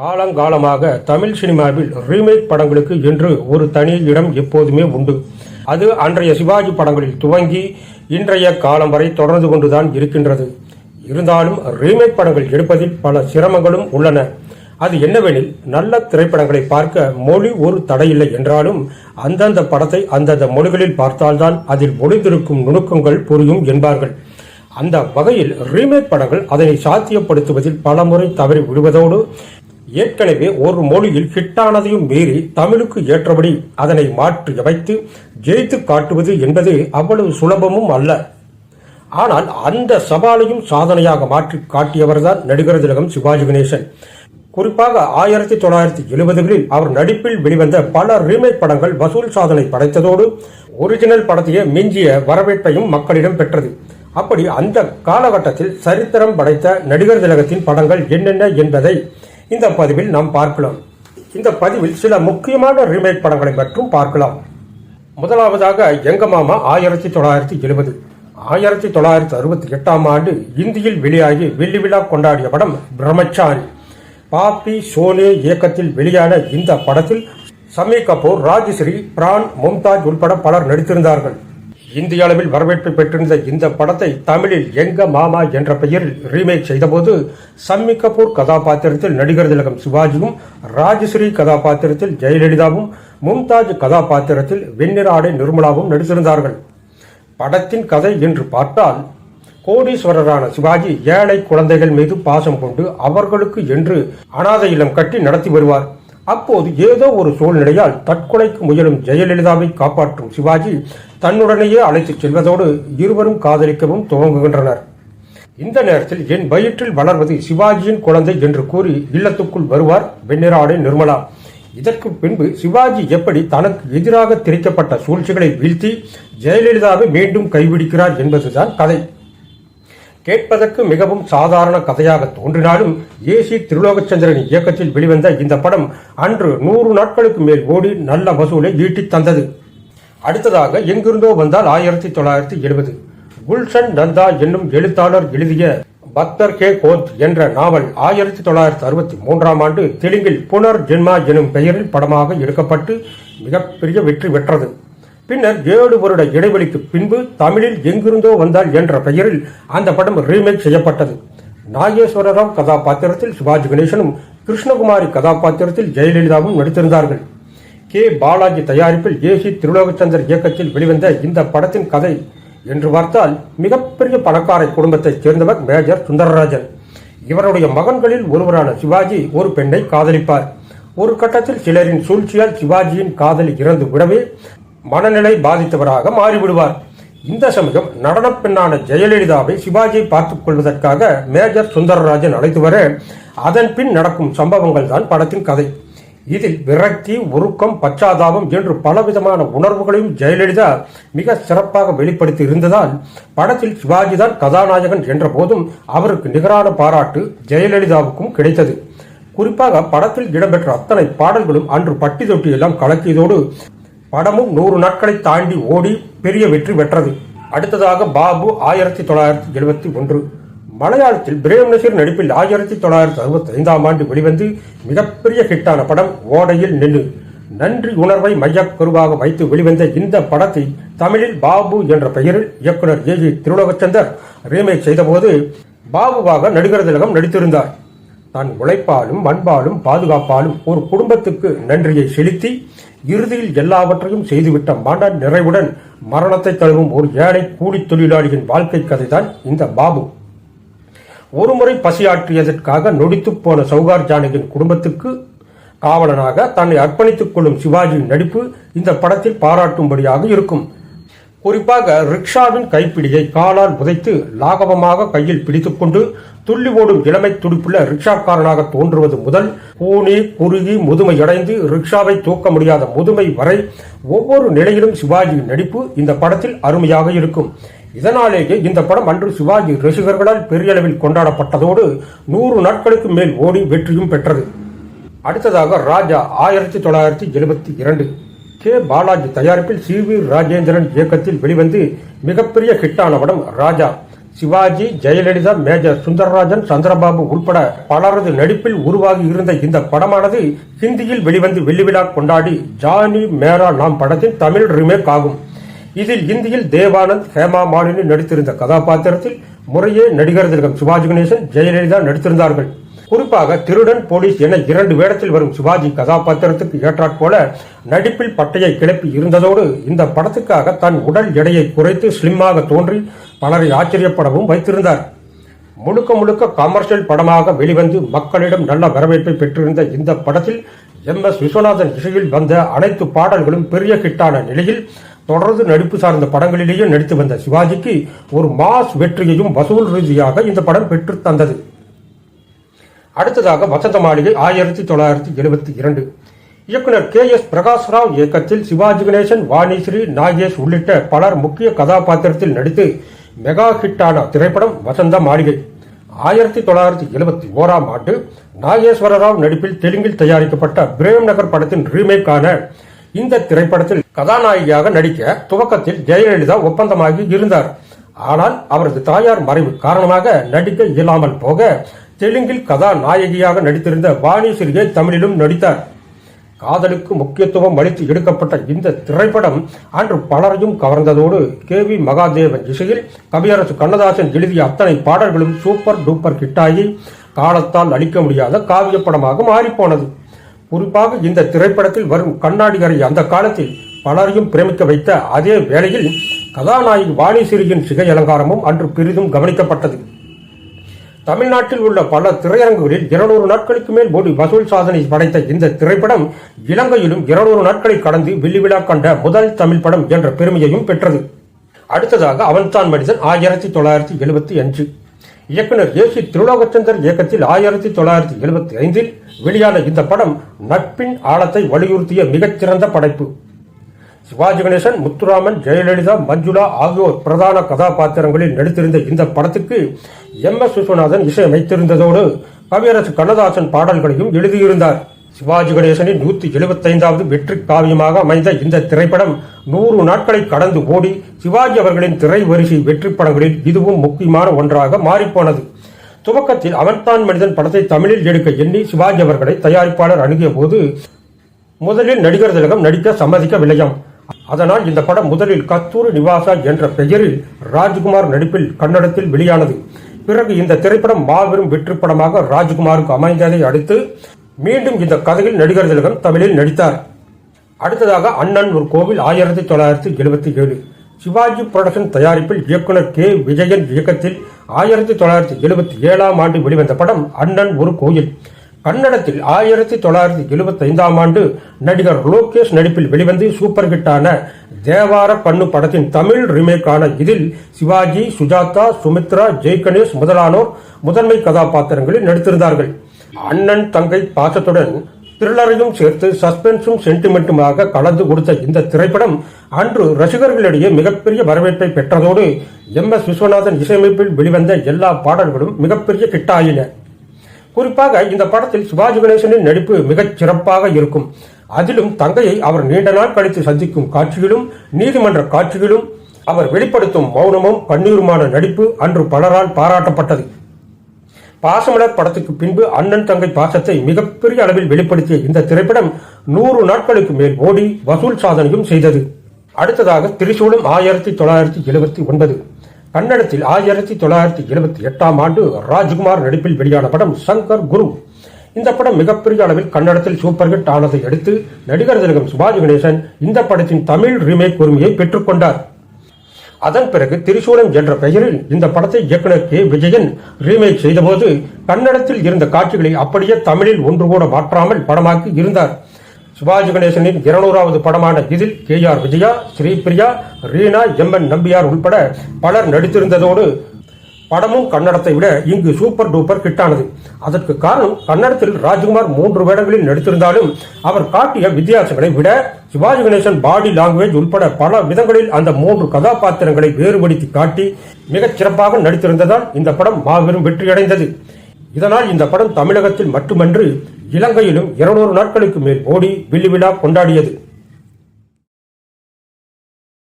காலங்காலமாக தமிழ் சினிமாவில் ரீமேக் படங்களுக்கு என்று ஒரு தனி இடம் எப்போதுமே உண்டு. அது அன்றைய சிவாஜி படங்களில் துவங்கி இன்றைய காலம் வரை தொடர்ந்து கொண்டுதான் இருக்கின்றது. இருந்தாலும் ரீமேக் படங்கள் எடுப்பதில் பல சிரமங்களும் உள்ளன. அது என்னவெனில் நல்ல திரைப்படங்களை பார்க்க மொழி ஒரு தடையில்லை என்றாலும் அந்தந்த படத்தை அந்தந்த மொழிகளில் பார்த்தால்தான் அதில் ஒளிந்திருக்கும் நுணுக்கங்கள் புரியும் என்பார்கள். அந்த வகையில் ரீமேக் படங்கள் அதனை சாத்தியப்படுத்துவதில் பலமுறை தவறி விடுவதோடு ஏற்கனவே ஒரு மொழியில் ஹிட்டானதையும் மீறி தமிழுக்கு ஏற்றபடி அதனை மாற்றி அமைத்து ஜெயித்து காட்டுவது என்பது அவ்வளவு சுலபமும் அல்ல. ஆனால் அந்த சவாலையும் சாதனையாக மாற்றி காட்டியவர்தான் நடிகர் திலகம் சிவாஜி கணேசன். குறிப்பாக ஆயிரத்தி தொள்ளாயிரத்தி எழுபதுகளில் அவர் நடிப்பில் வெளிவந்த பல ரீமேக் படங்கள் வசூல் சாதனை படைத்ததோடு ஒரிஜினல் படத்தையே மிஞ்சிய வரவேற்பையும் மக்களிடம் பெற்றது. அப்படி அந்த காலகட்டத்தில் சரித்திரம் படைத்த நடிகர் திலகத்தின் படங்கள் என்னென்ன என்பதை இந்த பதிவில் நாம் பார்க்கலாம். இந்த பதிவில் சில முக்கியமான ரீமேக் படங்களை மட்டும் பார்க்கலாம். முதலாவதாக எங்க மாமா ஆயிரத்தி தொள்ளாயிரத்தி எழுபது. ஆயிரத்தி தொள்ளாயிரத்தி அறுபத்தி எட்டாம் ஆண்டு இந்தியில் வெளியாகி வெள்ளி விழா கொண்டாடிய படம் பிரம்மச்சாரி. பாப்பி சோனே இயக்கத்தில் வெளியான இந்த படத்தில் சமீர் கபூர் ராஜஸ்ரீ பிரான் மும்தாஜ் உட்பட பலர் நடித்திருந்தார்கள். இந்திய அளவில் வரவேற்பு பெற்றிருந்த இந்த படத்தை தமிழில் எங்க மாமா என்ற பெயரில் ரீமேக் செய்தபோது சம்மி கபூர் கதாபாத்திரத்தில் நடிகர் திலகம் சிவாஜியும் ராஜஸ்ரீ கதாபாத்திரத்தில் ஜெயலலிதாவும் மும்தாஜ் கதாபாத்திரத்தில் வெண்ணிராடை நிர்மலாவும் நடித்திருந்தார்கள். படத்தின் கதை என்று பார்த்தால் கோடீஸ்வரரான சிவாஜி ஏழை குழந்தைகள் மீது பாசம் கொண்டு அவர்களுக்கு என்று அனாதை இல்லம் கட்டி நடத்தி வருவார். அப்போது ஏதோ ஒரு சூழ்நிலையால் தற்கொலைக்கு முயலும் ஜெயலலிதாவை காப்பாற்றும் சிவாஜி தன்னுடனேயே அழைத்துச் செல்வதோடு இருவரும் காதலிக்கவும் துவங்குகின்றனர். இந்த நேரத்தில் என் வயிற்றில் வளர்வது சிவாஜியின் குழந்தை என்று கூறி இல்லத்துக்குள் வருவார் வெண்ணிராடை நிர்மலா. இதற்கு பின்பு சிவாஜி எப்படி தனக்கு எதிராக திரிக்கப்பட்ட சூழ்ச்சிகளை வீழ்த்தி ஜெயலலிதாவை மீண்டும் கைவிடிக்கிறார் என்பதுதான் கதை. கேட்பதற்கு மிகவும் சாதாரண கதையாக தோன்றினாலும் ஏசி திருலோகச்சந்திரன் இயக்கத்தில் வெளிவந்த இந்த படம் அன்று நூறு நாட்களுக்கு மேல் ஓடி நல்ல வசூலை ஈட்டித் தந்தது. அடுத்ததாக எங்கிருந்தோ வந்தால் ஆயிரத்தி தொள்ளாயிரத்தி எழுபது. குல்ஷன் நந்தா என்னும் எழுத்தாளர் எழுதிய பக்தர் கே. கோத் என்ற நாவல் ஆயிரத்தி தொள்ளாயிரத்தி அறுபத்தி மூன்றாம் ஆண்டு தெலுங்கில் புனர் ஜென்மா எனும் பெயரில் படமாக எடுக்கப்பட்டு மிகப்பெரிய வெற்றி பெற்றது. பின்னர் ஏழு வருட இடைவெளிக்கு பின்பு தமிழில் எங்கிருந்தோ வந்தால் என்ற பெயரில் அந்த படம் ரீமேக் செய்யப்பட்டது. நாகேஸ்வரராவ் கதாபாத்திரத்தில் சிவாஜி கணேசனும் கிருஷ்ணகுமாரி கதாபாத்திரத்தில் ஜெயலலிதாவும் நடித்திருந்தார்கள். கே. பாலாஜி தயாரிப்பில் ஏசி திருலோகச்சந்தர் இயக்கத்தில் வெளிவந்த இந்த படத்தின் கதை என்று பார்த்தால் மிகப்பெரிய பணக்கார குடும்பத்தைச் சேர்ந்தவர் மேஜர் சுந்தரராஜன். இவருடைய மகன்களில் ஒருவரான சிவாஜி ஒரு பெண்ணை காதலிப்பார். ஒரு கட்டத்தில் சிலரின் சூழ்ச்சியால் சிவாஜியின் காதலி இறந்து விடவே மனநிலை பாதித்தவராக மாறிவிடுவார். இந்த சமயம் நடனப் பெண்ணான ஜெயலலிதாவை சிவாஜியை பார்த்துக் கொள்வதற்காக மேஜர் சுந்தரராஜன் அழைத்து வர அதன் பின் நடக்கும் சம்பவங்கள் தான் படத்தின் கதை. இதில் விரக்தி உருக்கம் பச்சாதாபம் என்று பலவிதமான உணர்வுகளையும் ஜெயலலிதா மிக சிறப்பாக வெளிப்படுத்தி இருந்ததால் படத்தில் சிவாஜி தான் கதாநாயகன் என்ற போதும் அவருக்கு நிகரான பாராட்டு ஜெயலலிதாவுக்கும் கிடைத்தது. குறிப்பாக படத்தில் இடம்பெற்ற அத்தனை பாடல்களும் அன்று பட்டி தொட்டி எல்லாம் கலக்கியதோடு படமும் நூறு நாட்களை தாண்டி ஓடி பெரிய வெற்றி பெற்றது. அடுத்ததாக பாபு ஆயிரத்தி தொள்ளாயிரத்தி எழுபத்தி ஒன்று. மலையாளத்தில் பிரேம் நசீர் நடிப்பில் ஆயிரத்தி தொள்ளாயிரத்தி அறுபத்தி ஐந்தாம் ஆண்டு வெளிவந்து மிகப்பெரிய ஹிட்டான படம் ஓடையில் நின்று நன்றி உணர்வை மையக்கருவாக வைத்து வெளிவந்த இந்த படத்தை தமிழில் பாபு என்ற பெயரில் இயக்குனர் ஏ ஜி திருலோகச்சந்தர் ரீமேக் செய்தபோது பாபுவாக நடிகர் திலகம் நடித்திருந்தார். தன் உழைப்பாலும் அன்பாலும் பாதுகாப்பாலும் ஒரு குடும்பத்துக்கு நன்றியை செலுத்தி இறுதியில் எல்லாவற்றையும் செய்துவிட்ட மன நிறைவுடன் மரணத்தை தழுவும் ஒரு ஏழை கூலி தொழிலாளியின் வாழ்க்கை கதைதான் இந்த பாபு. ஒருமுறை பசியாற்றியதற்காக நொடித்துப் போன சௌகார் ஜானகியின் குடும்பத்துக்கு காவலனாக தன்னை அர்ப்பணித்துக் கொள்ளும் சிவாஜியின் நடிப்பு இந்த படத்தில் பாராட்டும்படியாக இருக்கும். குறிப்பாக ரிக்ஷாவின் கைப்பிடியை காலால் புதைத்து லாகவமாக கையில் பிடித்துக்கொண்டு துள்ளி ஓடும் இளமை துடிப்புள்ள ரிக்ஷாக்காரனாக தோன்றுவது முதல் கூனி குறுகி முதுமையடைந்து ரிக்ஷாவை தூக்க முடியாத முதுமை வரை ஒவ்வொரு நிலையிலும் சிவாஜியின் நடிப்பு இந்த படத்தில் அருமையாக இருக்கும். இதனாலேயே இந்த படம் அன்று சிவாஜி ரசிகர்களால் பெரியளவில் கொண்டாடப்பட்டதோடு நூறு நாட்களுக்கு மேல் ஓடி வெற்றியும் பெற்றது. அடுத்ததாக ராஜா ஆயிரத்தி தொள்ளாயிரத்தி எழுபத்தி இரண்டு. கே பாலாஜி தயாரிப்பில் சி வி ராஜேந்திரன் இயக்கத்தில் வெளிவந்து மிகப்பெரிய ஹிட்டான படம் ராஜா. சிவாஜி ஜெயலலிதா மேஜர் சுந்தரராஜன் சந்திரபாபு உட்பட பலரது நடிப்பில் உருவாகி இருந்த இந்த படமானது ஹிந்தியில் வெளிவந்து வெள்ளிவிழா கொண்டாடி ஜானி மேரா நாம் படத்தின் தமிழ் ரீமேக் ஆகும். இதில் இந்தியில் தேவானந்த் ஹேமா மாலினி நடித்திருந்த கதாபாத்திரத்தில் முறையே நடிகர் திலகம் சிவாஜி கணேசன் ஜெயலலிதா நடித்திருந்தார்கள். குறிப்பாக திருடன் போலீஸ் என இரண்டு வேடத்தில் வரும் சிவாஜி கதாபாத்திரத்துக்கு ஏற்றாற்போல நடிப்பில் பட்டையை கிளப்பி இருந்ததோடு இந்த படத்துக்காக தன் உடல் எடையை குறைத்து ஸ்லிம்மாக தோன்றி பலரை ஆச்சரியப்படவும் வைத்திருந்தார். முழுக்க முழுக்க கமர்ஷியல் படமாக வெளிவந்து மக்களிடம் நல்ல வரவேற்பை பெற்றிருந்த இந்த படத்தில் எம் எஸ் விஸ்வநாதன் இசையில் வந்த அனைத்து பாடல்களும் பெரிய ஹிட்டான நிலையில் தொடர்ந்து நடிப்பு சார்ந்த படங்களிலேயே நடித்து வந்த சிவாஜிக்கு ஒரு மாஸ் வெற்றியையும் வசூல் ரீதியாக இந்த படம் பெற்று தந்தது. அடுத்ததாக வசந்த மாளிகை ஆயிரத்தி தொள்ளாயிரத்தி எழுபத்தி இரண்டு. இயக்குனர் கே எஸ் பிரகாஷ் ராவ் இயக்கத்தில் சிவாஜி கணேசன் வாணிஸ்ரீ நாகேஷ் உள்ளிட்ட பலர் முக்கிய கதாபாத்திரத்தில் நடித்து மெகா ஹிட்டான திரைப்படம் வசந்த மாளிகை. ஆயிரத்தி தொள்ளாயிரத்தி எழுபத்தி ஓராம் ஆண்டு நாகேஸ்வர ராவ் நடிப்பில் தெலுங்கில் தயாரிக்கப்பட்ட பிரேம் நகர் படத்தின் ரீமேக்கான இந்த திரைப்படத்தில் கதாநாயகியாக நடிக்க துவக்கத்தில் ஜெயலலிதா ஒப்பந்தமாகி இருந்தார். ஆனால் அவரது தாயார் மறைவு காரணமாக நடிக்க இயலாமல் போக தெலுங்கில் கதாநாயகியாக நடித்திருந்த வாணிஸ்ரீயை தமிழிலும் நடித்தார். காதலுக்கு முக்கியத்துவம் அளித்து எடுக்கப்பட்ட இந்த திரைப்படம் அன்று பலரையும் கவர்ந்ததோடு கே வி மகாதேவன் இசையில் கவியரசு கண்ணதாசன் எழுதிய அத்தனை பாடல்களும் சூப்பர் டூப்பர் ஹிட்டாகி காலத்தால் அளிக்க முடியாத காவிய படமாக மாறிப்போனது. குறிப்பாக இந்த திரைப்படத்தில் வரும் கண்ணாடிகரை அந்த காலத்தில் பலரையும் பிரமிக்க வைத்த அதே வேளையில் கதாநாயகி வாணிசிறியின் சிகை அலங்காரமும் அன்று பெரிதும் கவனிக்கப்பட்டது. தமிழ்நாட்டில் உள்ள பல திரையரங்குகளில் இருநூறு நாட்களுக்கு மேல் ஓடி வசூல் சாதனை படைத்த இந்த திரைப்படம் இலங்கையிலும் இருநூறு நாட்களை கடந்து வெள்ளி விழா கண்ட முதல் தமிழ் படம் என்ற பெருமையையும் பெற்றது. அடுத்ததாக அவன்தான் மனிதன் ஆயிரத்தி தொள்ளாயிரத்தி எழுபத்தி அஞ்சு. இயக்குனர் ஏ சி திருலோகச்சந்தர் இயக்கத்தில் ஆயிரத்தி தொள்ளாயிரத்தி எழுபத்தி ஐந்தில் வெளியான இந்த படம் நட்பின் ஆழத்தை வலியுறுத்திய மிகச்சிறந்த படைப்பு. சிவாஜி கணேசன் முத்துராமன் ஜெயலலிதா மஞ்சுளா ஆகியோர் பிரதான கதாபாத்திரங்களில் நடித்திருந்த இந்த படத்துக்கு எம் எஸ் விஸ்வநாதன் இசையமைத்திருந்ததோடு கவியரசு கண்ணதாசன் பாடல்களையும் எழுதியிருந்தார். சிவாஜி கணேசனின் நூத்தி எழுபத்தைந்தாவது வெற்றி காவியமாக அமைந்த இந்த திரைப்படம் நூறு நாட்களை கடந்து ஓடி சிவாஜி அவர்களின் திரை வரிசை வெற்றி படங்களில் இதுவும் முக்கியமான ஒன்றாக மாறிப்போனது. துவக்கத்தில் அவன்தான் மனிதன் படத்தை தமிழில் எடுக்க எண்ணி சிவாஜி அவர்களை தயாரிப்பாளர் அணுகிய போது முதலில் நடிகர் திலகம் நடிக்க சம்மதிக்கவில்லையாம். அதனால் இந்த படம் முதலில் கஸ்தூரி நிவாசா என்ற பெயரில் ராஜ்குமார் நடிப்பில் கன்னடத்தில் வெளியானது. பிறகு இந்த திரைப்படம் மாபெரும் வெற்றி படமாக ராஜ்குமாருக்கு அமைந்ததை அடுத்து மீண்டும் இந்த கதையில் நடிகர் திலகம் தமிழில் நடித்தார். அடுத்ததாக அண்ணன் ஒரு கோவில் ஆயிரத்தி தொள்ளாயிரத்தி எழுபத்தி ஏழு. சிவாஜி புரொடக்ஷன் தயாரிப்பில் இயக்குனர் கே. விஜயன் இயக்கத்தில் ஆயிரத்தி தொள்ளாயிரத்தி எழுபத்தி ஏழாம் ஆண்டு வெளிவந்த படம் அண்ணன் ஒரு கோயில். கன்னடத்தில் ஆயிரத்தி தொள்ளாயிரத்தி எழுபத்தி ஐந்தாம் ஆண்டு நடிகர் லோகேஷ் நடிப்பில் வெளிவந்து சூப்பர் ஹிட்டான தேவார கண்ணு படத்தின் தமிழ் ரீமேக்கான இதில் சிவாஜி சுஜாதா சுமித்ரா ஜெய்கணேஷ் முதலானோர் முதன்மை கதாபாத்திரங்களில் நடித்திருந்தார்கள். அண்ணன் தங்கை பாசத்துடன் த்ரில்லரையும் சேர்த்து சஸ்பென்ஸும் சென்டிமெண்ட்டுமாக கலந்து கொடுத்த இந்த திரைப்படம் அன்று ரசிகர்களிடையே மிகப்பெரிய வரவேற்பை பெற்றதோடு எம் எஸ் விஸ்வநாதன் இசையமைப்பில் வெளிவந்த எல்லா பாடல்களும் மிகப்பெரிய கிட்டாயின குறிப்பாக இந்த படத்தில் சிவாஜி கணேசனின் நடிப்பு மிகச் சிறப்பாக இருக்கும். அதிலும் தங்கையை அவர் நீண்ட நாள் கழித்து சந்திக்கும் காட்சிகளும் நீதிமன்ற காட்சிகளும் அவர் வெளிப்படுத்தும் மௌனமும் கண்ணீருமான நடிப்பு அன்று பலரால் பாராட்டப்பட்டது. பாசமலர் படத்துக்கு பின்பு அண்ணன் தங்கை பாசத்தை மிகப்பெரிய அளவில் வெளிப்படுத்திய இந்த திரைப்படம் நூறு நாட்களுக்கு மேல் ஓடி வசூல் சாதனையும் செய்தது. அடுத்ததாக திரிசூலம் ஆயிரத்தி தொள்ளாயிரத்தி எழுபத்தி ஒன்பது. கன்னடத்தில் ஆயிரத்தி தொள்ளாயிரத்தி எழுபத்தி எட்டாம் ஆண்டு ராஜ்குமார் நடிப்பில் வெளியான படம் சங்கர் குரு. இந்த படம் மிகப்பெரிய அளவில் கன்னடத்தில் சூப்பர் ஹிட் ஆனதை அடுத்து நடிகர் திலகம் சிவாஜி கணேசன் இந்த படத்தின் தமிழ் ரீமேக் உரிமையை பெற்றுக்கொண்டார் அதன் பிறகு திரிசூலம் என்ற பெயரில் இந்த படத்தை இயக்குனர் கே. விஜயன் ரீமேக் செய்தபோது கன்னடத்தில் இருந்த காட்சிகளை அப்படியே தமிழில் ஒன்று கூட மாற்றாமல் படமாக்கி இருந்தார். சிவாஜி கணேசனின் இருநூறாவது படமான இதில் K R Vijaya Sripriya Reena M N Nambiar உள்பட பலர் நடித்திருந்ததோடு படமும் கன்னடத்தை விட இங்கு சூப்பர் டூப்பர் ஹிட்டானது. அதற்கு காரணம் கன்னடத்தில் ராஜ்குமார் மூன்று வேடங்களில் நடித்திருந்தாலும் அவர் காட்டிய வித்தியாசங்களை விட சிவாஜி கணேசன் பாடி லாங்குவேஜ் உட்பட பல விதங்களில் அந்த மூன்று கதாபாத்திரங்களை வேறுபடுத்தி காட்டி மிகச் சிறப்பாக நடித்திருந்ததால் இந்த படம் மாபெரும் வெற்றியடைந்தது. இதனால் இந்த படம் தமிழகத்தில் மட்டுமன்று இலங்கையிலும் இருநூறு நாட்களுக்கு மேல் மோடி வில்லுவிழா கொண்டாடியது.